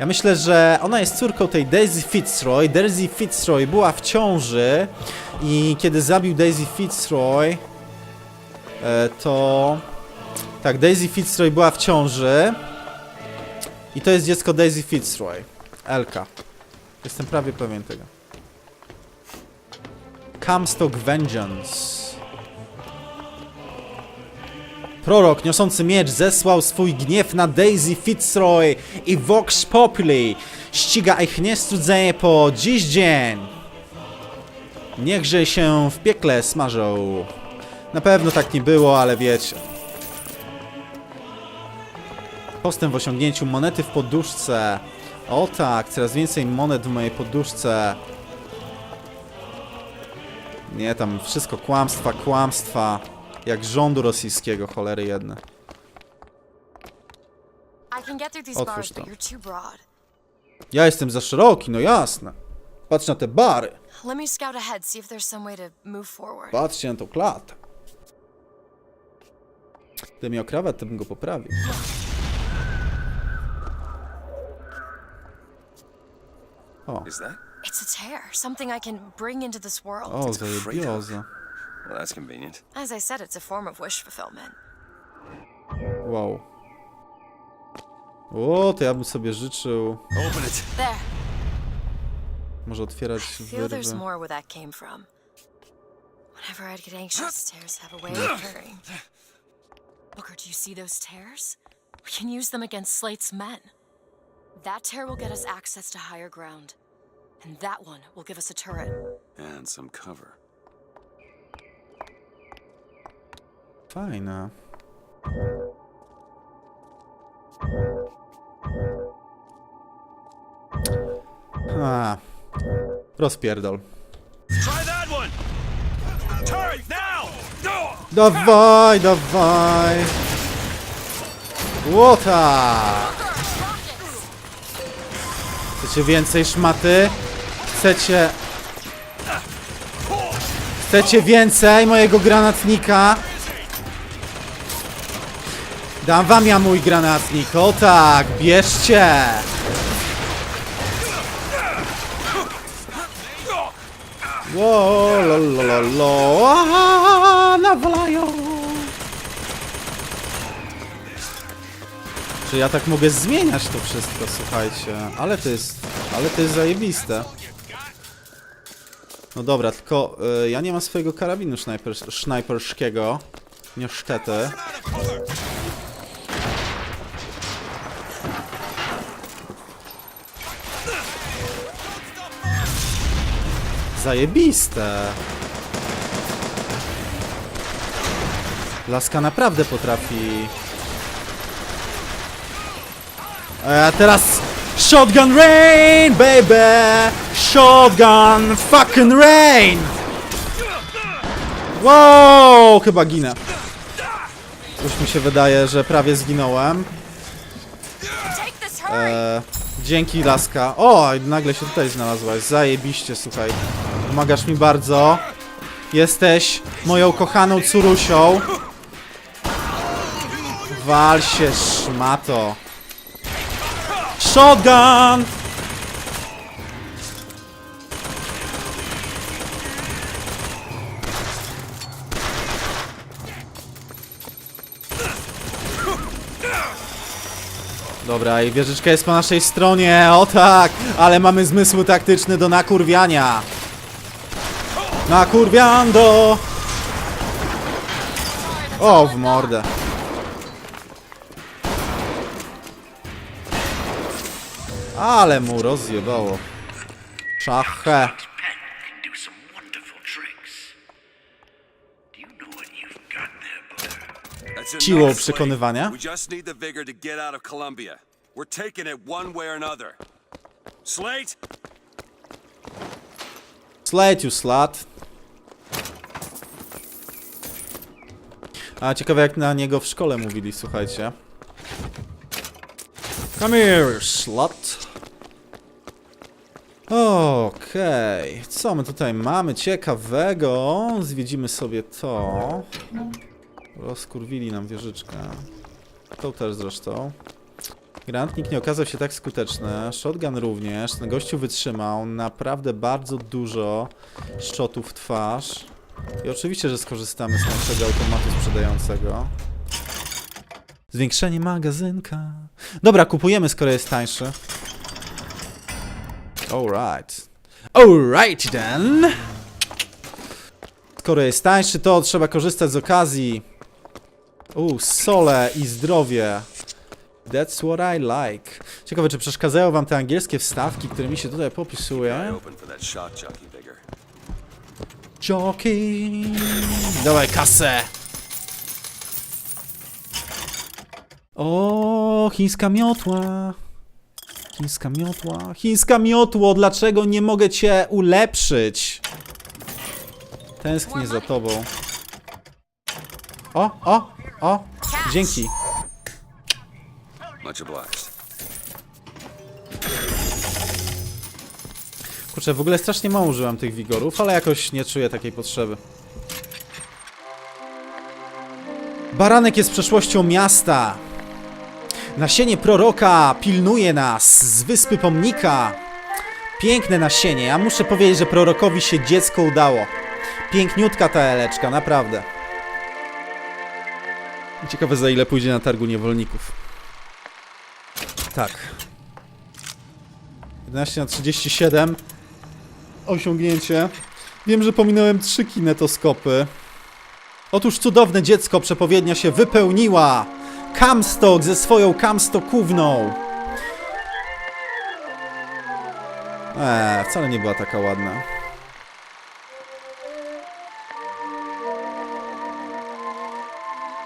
Ja myślę, że ona jest córką tej Daisy Fitzroy. Daisy Fitzroy była w ciąży i kiedy zabił Daisy Fitzroy, e, to... Tak, Daisy Fitzroy była w ciąży i to jest dziecko Daisy Fitzroy. Elka. Jestem prawie pewien tego. Comstock Vengeance. Prorok niosący miecz zesłał swój gniew na Daisy Fitzroy i Vox Populi. Ściga ich niestrudzenie po dziś dzień. Niechże się w piekle smażą. Na pewno tak nie było, ale wiecie. Postęp w osiągnięciu monety w poduszce. O tak, coraz więcej monet w mojej poduszce. Nie, tam wszystko kłamstwa, kłamstwa. Jak rządu rosyjskiego, cholery jedne. Otwórz to. Ja jestem za szeroki, no jasne. Patrz na te bary. Patrzcie na tą klatę. Gdybym miał krawat, to bym go poprawił. O, Is that? It's a tear, something I can bring into this world. o, zajebioza. Well, that's convenient. As I said, it's a form of wish fulfillment. Wow. O, to ja bym sobie życzył Open it. There. może otwierać Feel there's wyrwy. more where that came from. Whenever I'd get anxious, tears have a way of occurring. Booker, do you see those tears? We can use them against Slate's men. That tear will get us access to higher ground. And that one will give us a turret. And some cover. Fajne. A, rozpierdol. Dawaj, dawaj! Łota! Chcecie więcej szmaty? Chcecie... Chcecie więcej mojego granatnika? Dam wam ja mój granatnik, o tak, bierzcie! Lo, nawalają! Czy ja tak mogę zmieniać to wszystko, słuchajcie? Ale to jest, ale to jest zajebiste. No dobra, tylko y, ja nie mam swojego karabinu snajper, snajperskiego. Niestety. Zajebiste. Laska naprawdę potrafi. E, A teraz Shotgun Rain, baby! Shotgun fucking rain! Wow, chyba ginę. Już mi się wydaje, że prawie zginąłem. Take this turret! E, dzięki, Laska. O, nagle się tutaj znalazłaś. Zajebiście, słuchaj. Pomagasz mi bardzo. Jesteś moją kochaną córusią. Wal się, szmato. Shotgun! Dobra, i wieżyczka jest po naszej stronie, o tak! Ale mamy zmysły taktyczne do nakurwiania! Nakurwiando! O, w mordę. Ale mu rozjebało. You enough, Siłą przekonywania. We just need A ciekawe jak na niego w szkole mówili, słuchajcie. Come here, slut. Okej, co my tutaj mamy ciekawego? Zwiedzimy sobie to. Rozkurwili nam wieżyczkę. To też zresztą. Granatnik nie okazał się tak skuteczny. Shotgun również. Ten gościu wytrzymał naprawdę bardzo dużo shotów w twarz. I oczywiście, że skorzystamy z naszego automatu sprzedającego. Zwiększenie magazynka. Dobra, kupujemy, skoro jest tańszy. Alright. Alright then. Skoro jest tańszy, to trzeba korzystać z okazji. U, sole i zdrowie. That's what I like. Ciekawe, czy przeszkadzają wam te angielskie wstawki, którymi się tutaj popisuje. open for that shot jockey. Dawaj kasę. O, chińska miotła. Chińska miotła. Chińska miotło, dlaczego nie mogę cię ulepszyć? Tęsknię za tobą. O, o, o. Dzięki. Much obliged. Kurczę, w ogóle strasznie mało użyłam tych wigorów, ale jakoś nie czuję takiej potrzeby. Baranek jest przeszłością miasta. Nasienie proroka pilnuje nas z wyspy pomnika. Piękne nasienie. Ja muszę powiedzieć, że prorokowi się dziecko udało. Piękniutka ta eleczka, naprawdę. Ciekawe za ile pójdzie na targu niewolników. Tak. 11 na 37. Osiągnięcie. Wiem, że pominąłem trzy kinetoskopy. Otóż cudowne dziecko przepowiednia się wypełniła. Kamstok ze swoją kamstokówną. Eee, wcale nie była taka ładna.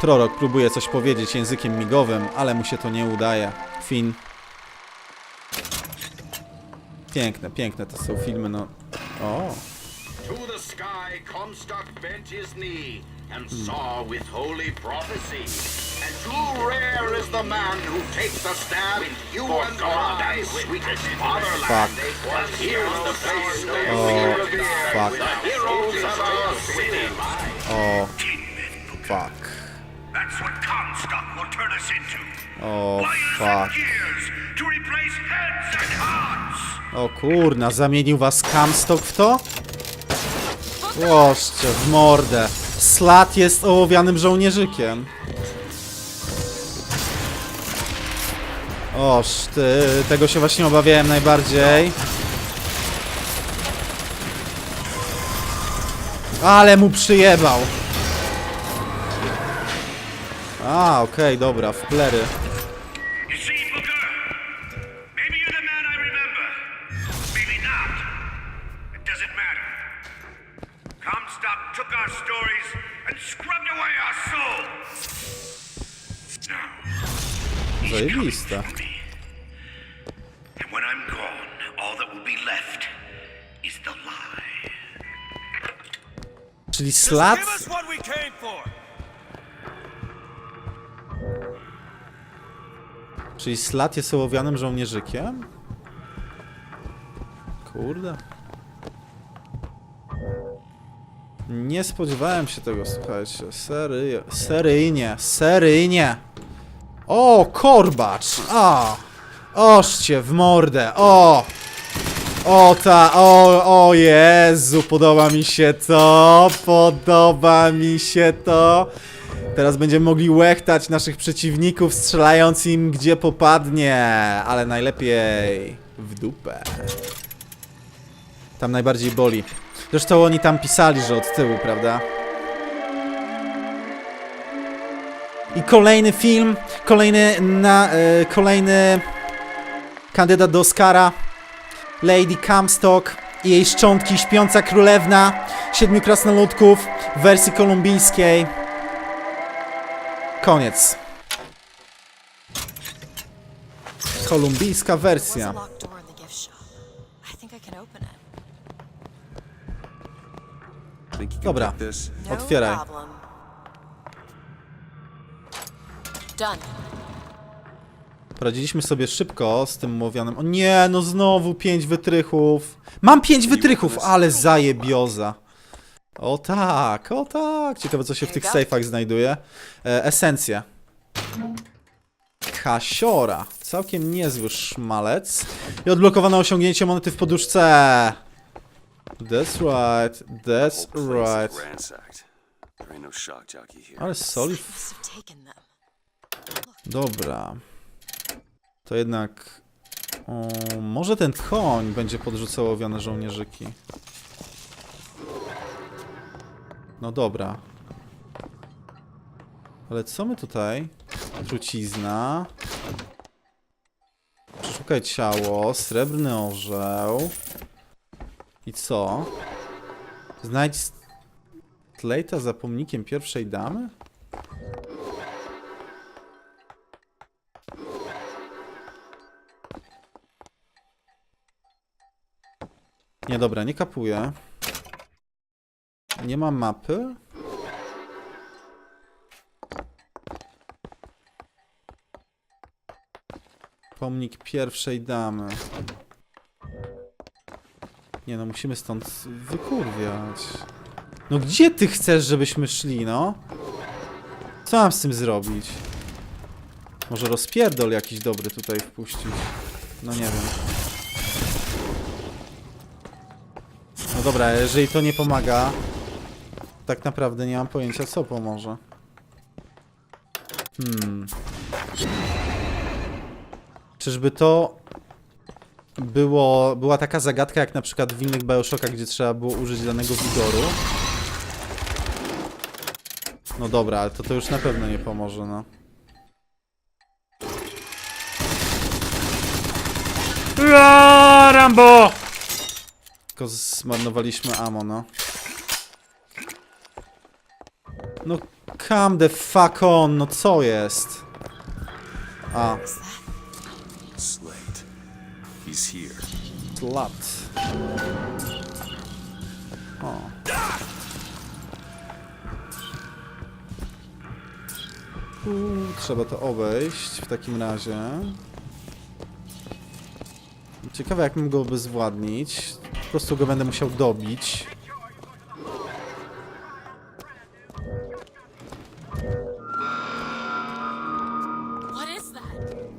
Prorok próbuje coś powiedzieć językiem migowym, ale mu się to nie udaje. Fin. Piękne, piękne to są filmy, no. O, To the sky Comstock bent his knee and saw with holy prophecy. And too rare is the man who takes a stab in human paradise, sweetest fatherland. fuck. Here's the place where Oh, we fuck. the heroes of our city. O, fuck. O, fuck. O kurna, zamienił was Kamstok w to? Łoszcze, w mordę. Slat jest ołowianym żołnierzykiem. Oż ty, tego się właśnie obawiałem najbardziej. Ale mu przyjebał. A, okej, dobra, w plery. Zajebiste. And when I'm gone, all that will be left is the lie. Czyli Slat Czyli Slat jest ołowianym żołnierzykiem? Kurde. Nie spodziewałem się tego, słuchajcie. Sery... Seryjnie, seryjnie. O, korbacz! A! Oszcie w mordę, o! O ta, o, o Jezu, podoba mi się to, podoba mi się to. Teraz będziemy mogli łechtać naszych przeciwników, strzelając im gdzie popadnie, ale najlepiej w dupę. Tam najbardziej boli. Zresztą oni tam pisali, że od tyłu, prawda? I kolejny film, kolejny na, e, kolejny kandydat do Oscara. Lady Comstock i jej szczątki, śpiąca królewna, siedmiu krasnoludków w wersji kolumbijskiej. Koniec. Kolumbijska wersja. Dobra. No Otwieraj. Poradziliśmy sobie szybko z tym omawianym. O nie, no znowu pięć wytrychów. Mam pięć wytrychów, ale zajebioza. O tak, o tak. Ciekawe co się w tych sejfach znajduje. E, esencja. Kasiora. Całkiem niezły szmalec. I odblokowano osiągnięcie monety w poduszce. That's right, that's right. no. Ale soli... Dobra. To jednak... O, może ten koń będzie podrzucał owiane żołnierzyki. No dobra. Ale co my tutaj? Trucizna. Przeszukaj ciało. Srebrny orzeł. I co? Znajdź Slejta za pomnikiem pierwszej damy? Nie, dobra, nie kapuję. Nie mam mapy. Pomnik pierwszej damy. Nie no, musimy stąd wykurwiać. No gdzie ty chcesz, żebyśmy szli, no? Co mam z tym zrobić? Może rozpierdol jakiś dobry tutaj wpuścić? No nie wiem. No dobra, jeżeli to nie pomaga, tak naprawdę nie mam pojęcia co pomoże. Hmm. Czyżby to było, była taka zagadka jak na przykład w innych Bioshockach, gdzie trzeba było użyć danego wigoru? No dobra, ale to to już na pewno nie pomoże, no. Ua, Rambo! Tylko zmarnowaliśmy ammo, no. No come the fuck on, no co jest? A, Slate. He's here. slut. O. Uuu, trzeba to obejść w takim razie. Ciekawe jak bym go obezwładnić. Po prostu go będę musiał dobić.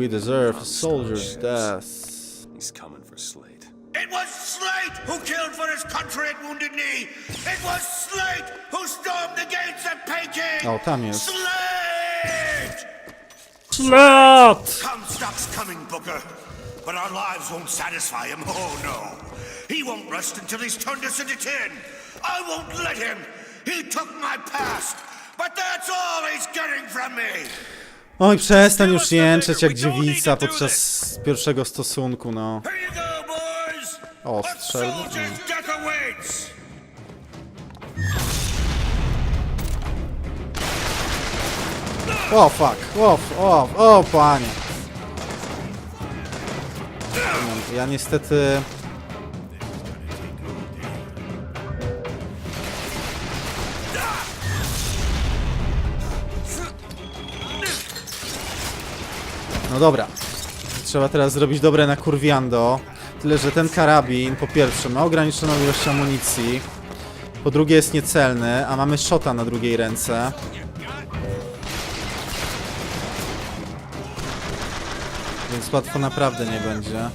We deserve a soldier's death. He's coming for Slate. It was Slate who killed for his country at Wounded Knee. It was Slate who stormed the gates at Peking. Oh, o, tam jest. Slate! Slut! Comstock's coming, Booker. But our lives won't satisfy him. Oh, no. He won't rest until he's turned us into tin. I won't let him. He took my past. But that's all he's getting from me. Oj, przestań już jęczeć jak dziewica podczas pierwszego stosunku, no. O, strzel. O, fuck. O, o, o, panie. Ja niestety... No dobra. Trzeba teraz zrobić dobre na kurwiando. Tyle, że ten karabin po pierwsze ma ograniczoną ilość amunicji. Po drugie jest niecelny, a mamy shota na drugiej ręce. Więc łatwo naprawdę nie będzie.